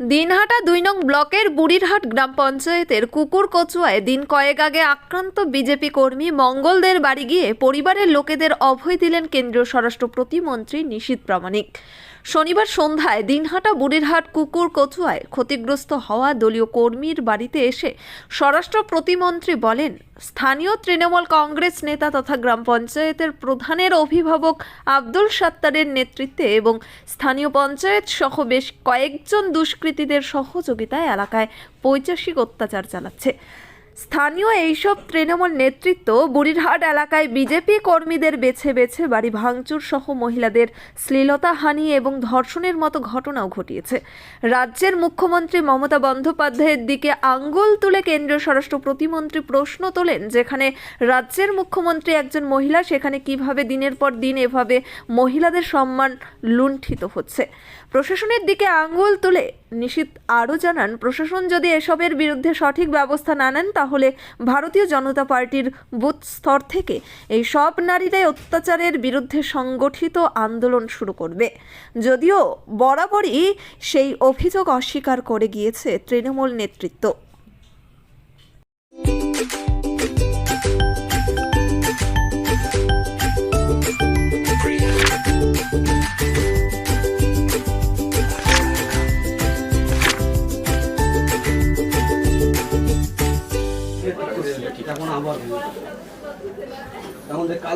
দিনহাটা দুই নং ব্লকের বুড়িরহাট গ্রাম পঞ্চায়েতের কুকুর কচুয়ায় দিন কয়েক আগে আক্রান্ত বিজেপি কর্মী মঙ্গলদের বাড়ি গিয়ে পরিবারের লোকেদের অভয় দিলেন কেন্দ্রীয় স্বরাষ্ট্র প্রতিমন্ত্রী নিশীত প্রামাণিক। শনিবার সন্ধ্যায় দিনহাটা, বুড়িরহাট, কুকুর, কচুয়ায় ক্ষতিগ্রস্ত হওয়া দলীয় কর্মীর বাড়িতে এসে স্বরাষ্ট্র প্রতিমন্ত্রী বলেন, স্থানীয় তৃণমূল কংগ্রেস নেতা তথা গ্রাম পঞ্চায়েতের প্রধানের অভিভাবক আব্দুল সাত্তারের নেতৃত্বে এবং স্থানীয় পঞ্চায়েত সহ বেশ কয়েকজন দুষ্কৃতীদের সহযোগিতায় এলাকায় পৈচাসিক অত্যাচার চালাচ্ছে। স্থানীয় এইসব তৃণমূল নেতৃত্ব বুড়িরহাট এলাকায় বিজেপি কর্মীদের বেছে বেছে বাড়ি ভাঙচুর সহ মহিলাদের শ্লীলতাহানি এবং ধর্ষণের মতো ঘটনাও ঘটিয়েছে। রাজ্যের মুখ্যমন্ত্রী মমতা বন্দ্যোপাধ্যায়ের দিকে আঙ্গুল তুলে কেন্দ্রীয় স্বরাষ্ট্র প্রতিমন্ত্রী প্রশ্ন তোলেন, যেখানে রাজ্যের মুখ্যমন্ত্রী একজন মহিলা, সেখানে কীভাবে দিনের পর দিন এভাবে মহিলাদের সম্মান লুণ্ঠিত হচ্ছে। প্রশাসনের দিকে আঙ্গুল তুলে নিশীত আরও জানান, প্রশাসন যদি এসবের বিরুদ্ধে সঠিক ব্যবস্থা না নেন, তাহলে ভারতীয় জনতা পার্টির বুথ স্তর থেকে এই সব নারীরাই অত্যাচারের বিরুদ্ধে সংগঠিত আন্দোলন শুরু করবে। যদিও বরাবরই সেই অভিযোগ অস্বীকার করে গিয়েছে তৃণমূল নেতৃত্ব।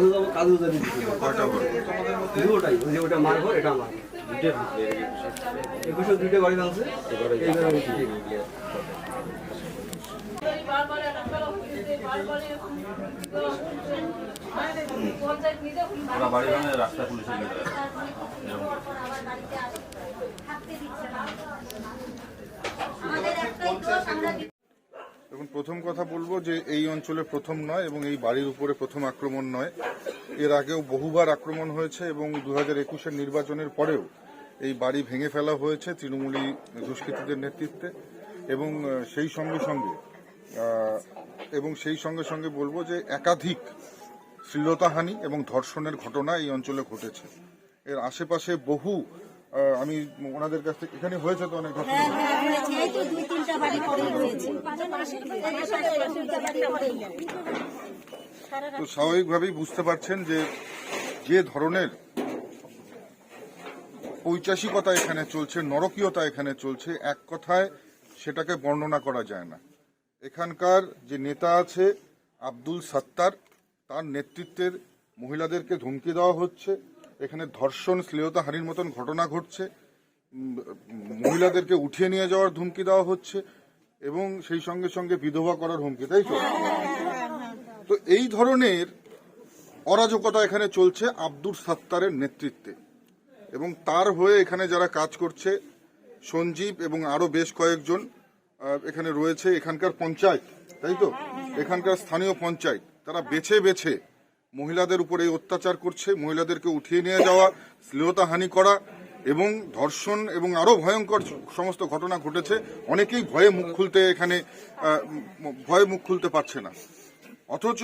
কাজু যাব কাজু দুটোটাই ওই যে ওটা মারবো এটা আমার। একুশে দুটো গাড়ি আমি ওরা বাড়ি ভাঙে রাস্তা পুলিশে এখন প্রথম কথা বলব যে এই অঞ্চলে প্রথম নয় এবং এই বাড়ির উপরে প্রথম আক্রমণ নয়। এর আগেও বহুবার আক্রমণ হয়েছে এবং দু হাজার একুশের নির্বাচনের পরেও এই বাড়ি ভেঙে ফেলা হয়েছে তৃণমূলী দুষ্কৃতীদের নেতৃত্বে এবং সেই সঙ্গে সঙ্গে এবং সেই সঙ্গে সঙ্গে বলব যে একাধিক শ্লীলতাহানি এবং ধর্ষণের ঘটনা এই অঞ্চলে ঘটেছে। এর আশেপাশে বহু আমি ওনাদের কাছ থেকে এখানে হয়েছে তো অনেক পড়েই গেল। তো স্বাভাবিকভাবেই বুঝতে পারছেন যে যে ধরনের ঐচাসিকতা এখানে চলছে নরকীয়তা এখানে চলছে এক কথায় সেটাকে বর্ণনা করা যায় না। এখানকার যে নেতা আছে আব্দুল সত্তার তার নেতৃত্বের মহিলাদেরকে ধমকি দেওয়া হচ্ছে। এখানে ধর্ষণ শ্লীলতাহানির মতন ঘটনা ঘটছে। মহিলাদেরকে উঠিয়ে নিয়ে যাওয়ার ধুমকি দেওয়া হচ্ছে এবং সেই সঙ্গে সঙ্গে বিধবা করার হুমকি, তাই তো? তো এই ধরনের অরাজকতা এখানে চলছে আব্দুর সাত্তারের নেতৃত্বে। এবং তার হয়ে এখানে যারা কাজ করছে, সঞ্জীব এবং আরও বেশ কয়েকজন এখানে রয়েছে এখানকার পঞ্চায়েত, তাই তো? এখানকার স্থানীয় পঞ্চায়েত, তারা বেছে বেছে মহিলাদের উপর এই অত্যাচার করছে, মহিলাদেরকে উঠিয়ে নিয়ে যাওয়া, শ্লীলতাহানি করা এবং ধর্ষণ এবং আরও ভয়ঙ্কর সমস্ত ঘটনা ঘটেছে। অনেকেই ভয়ে মুখ খুলতে এখানে ভয়ে মুখ খুলতে পারছে না। অথচ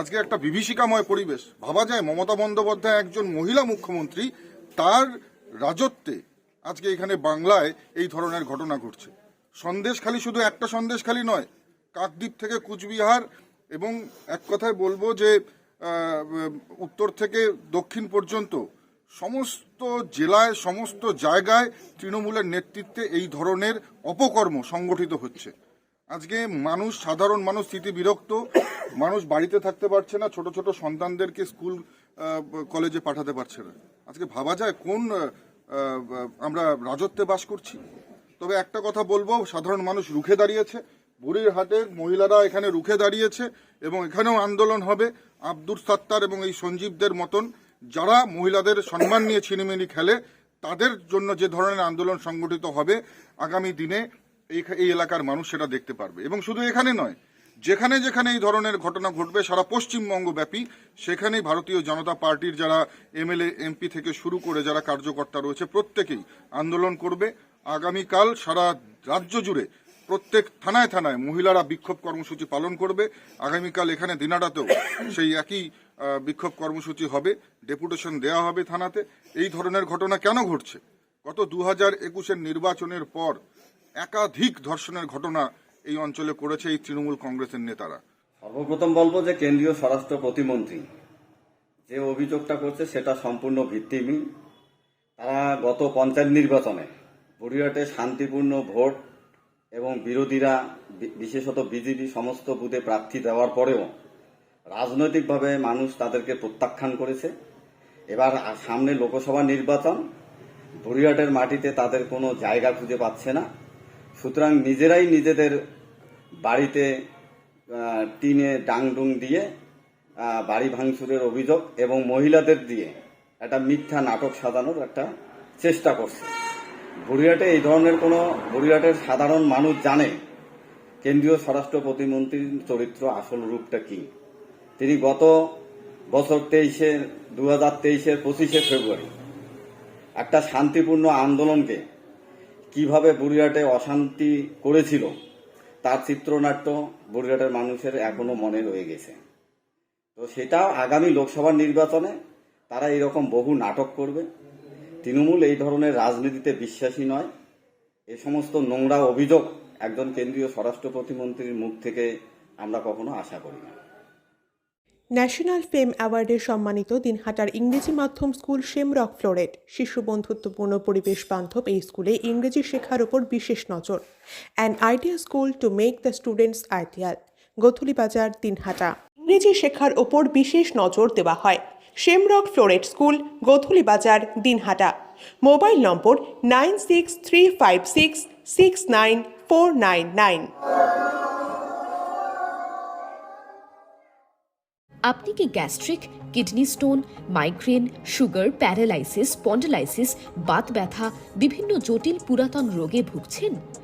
আজকে একটা বিভীষিকাময় পরিবেশ। ভাবা যায় মমতা বন্দ্যোপাধ্যায় একজন মহিলা মুখ্যমন্ত্রী, তার রাজত্বে আজকে এখানে বাংলায় এই ধরনের ঘটনা ঘটছে। সন্দেশখালি শুধু একটা সন্দেশখালি নয়, কাকদ্বীপ থেকে কুচবিহার এবং এক কথায় বলব যে উত্তর থেকে দক্ষিণ পর্যন্ত সমস্ত জেলায়, সমস্ত জায়গায় তৃণমূলের নেতৃত্বে এই ধরনের অপকর্ম সংগঠিত হচ্ছে। আজকে মানুষ, সাধারণ মানুষ স্থিতি বিরক্ত। মানুষ বাড়িতে থাকতে পারছে না, ছোট ছোট সন্তানদেরকে স্কুল কলেজে পাঠাতে পারছে না। আজকে ভাবা যায় কোন আমরা রাজত্বে বাস করছি। তবে একটা কথা বলব, সাধারণ মানুষ রুখে দাঁড়িয়েছে। বুড়ির হাটের মহিলারা এখানে রুখে দাঁড়িয়েছে এবং এখানেও আন্দোলন হবে। আব্দুর সাত্তার এবং এই সঞ্জীবদের মতন যারা মহিলাদের সম্মান নিয়ে ছিনিমিনি খেলে, তাদের জন্য যে ধরনের আন্দোলন সংগঠিত হবে আগামী দিনে এই এলাকার মানুষ সেটা দেখতে পারবে। এবং শুধু এখানে নয়, যেখানে যেখানে এই ধরনের ঘটনা ঘটবে, সারা পশ্চিমবঙ্গ ব্যাপী সেখানেই ভারতীয় জনতা পার্টির যারা এমএলএ, এমপি থেকে শুরু করে যারা কার্যকর্তা রয়েছে, প্রত্যেকেই আন্দোলন করবে। আগামীকাল সারা রাজ্য জুড়ে প্রত্যেক থানায় থানায় মহিলারা বিক্ষোভ কর্মসূচি পালন করবে। আগামীকাল এখানে দিনাটাতেও সেই একই বিক্ষোভ কর্মসূচি হবে। ডেপুটেশন দেওয়া হবে থানাতে। এই ধরনের ঘটনা কেন ঘটছে? গত দু হাজার একুশের নির্বাচনের পর একাধিক ধর্ষণের ঘটনা এই অঞ্চলে করেছে এই তৃণমূল কংগ্রেসের নেতারা। সর্বপ্রথম বলব যে কেন্দ্রীয় স্বরাষ্ট্র প্রতিমন্ত্রী যে অভিযোগটা করছে সেটা সম্পূর্ণ ভিত্তিহীন। তারা গত পঞ্চায়েত নির্বাচনে বুড়িহাটে শান্তিপূর্ণ ভোট এবং বিরোধীরা বিশেষত বিজেপি সমস্ত বুথে প্রার্থী দেওয়ার পরেও রাজনৈতিকভাবে মানুষ তাদেরকে প্রত্যাখ্যান করেছে। এবার সামনে লোকসভা নির্বাচন বুড়িহাটের মাটিতে তাদের কোনো জায়গা খুঁজে পাচ্ছে না। সুতরাং নিজেরাই নিজেদের বাড়িতে টিনে ডাংডুং দিয়ে বাড়ি ভাঙচুরের অভিযোগ এবং মহিলাদের দিয়ে একটা মিথ্যা নাটক সাজানোর একটা চেষ্টা করছে। বুড়িহাটে এই ধরনের কোনো বুড়িহাটের সাধারণ মানুষ জানে কেন্দ্রীয় স্বরাষ্ট্র প্রতিমন্ত্রীর চরিত্র আসল রূপটা কি? তিনি গত বছর তেইশে দু হাজার তেইশের পঁচিশে ফেব্রুয়ারি একটা শান্তিপূর্ণ আন্দোলনকে কীভাবে বুড়িহাটে অশান্তি করেছিল, তার চিত্রনাট্য বুড়িহাটের মানুষের এখনও মনে রয়ে গেছে। তো সেটা আগামী লোকসভা নির্বাচনে তারা এরকম বহু নাটক করবে। তৃণমূল এই ধরনের রাজনীতিতে বিশ্বাসী নয়। এ সমস্ত নোংরা অভিযোগ একজন কেন্দ্রীয় স্বরাষ্ট্র প্রতিমন্ত্রীর মুখ থেকে আমরা কখনো আশা করি না। ন্যাশনাল ফেম অ্যাওয়ার্ডে সম্মানিত দিনহাটার ইংরেজি মাধ্যম স্কুল শেমরক ফ্লোরেট, শিশু বন্ধুত্বপূর্ণ পরিবেশ বান্ধব এই স্কুলে ইংরেজি শেখার ওপর বিশেষ নজর। An idea school to make the students ideal Gothuli Bazar, Dinhata. ইংরেজি শেখার ওপর বিশেষ নজর দেওয়া হয়। Shamrock Floret school Gothuli Bazar Dinhata mobile number nine six three five six six nine four nine nine আপনি কি gastric, kidney stone, migraine, sugar, paralysis spondylosis Baat ব্যথা, বিভিন্ন জটিল পুরাতন রোগে ভুগছেন?